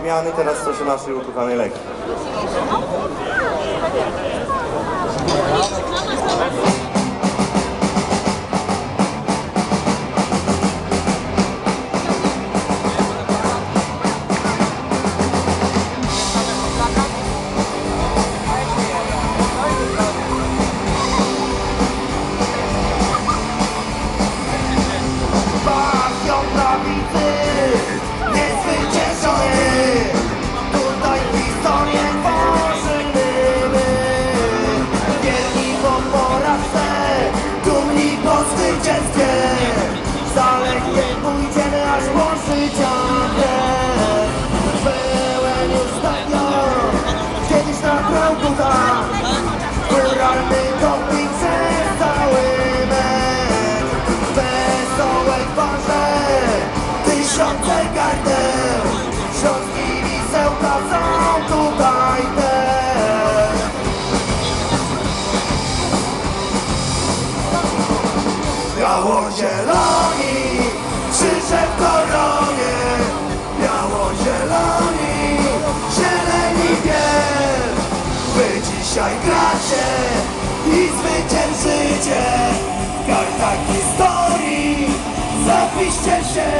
zmiany, teraz to się naszej ukochanej prawicy. niezwyciężony po zwycięstwie Zalegnie pójdziemy aż życia krew Byłem już stadion, kiedyś na tam Góralny doping przez cały mecz Wesołej twarze, tysiące gardeł. Środki wisełka są tutaj Biało-zieloni, krzyże w koronie. Biało-zieloni, zieleni biel Wy dzisiaj gracie i zwyciężycie W kartach historii zapiszcie się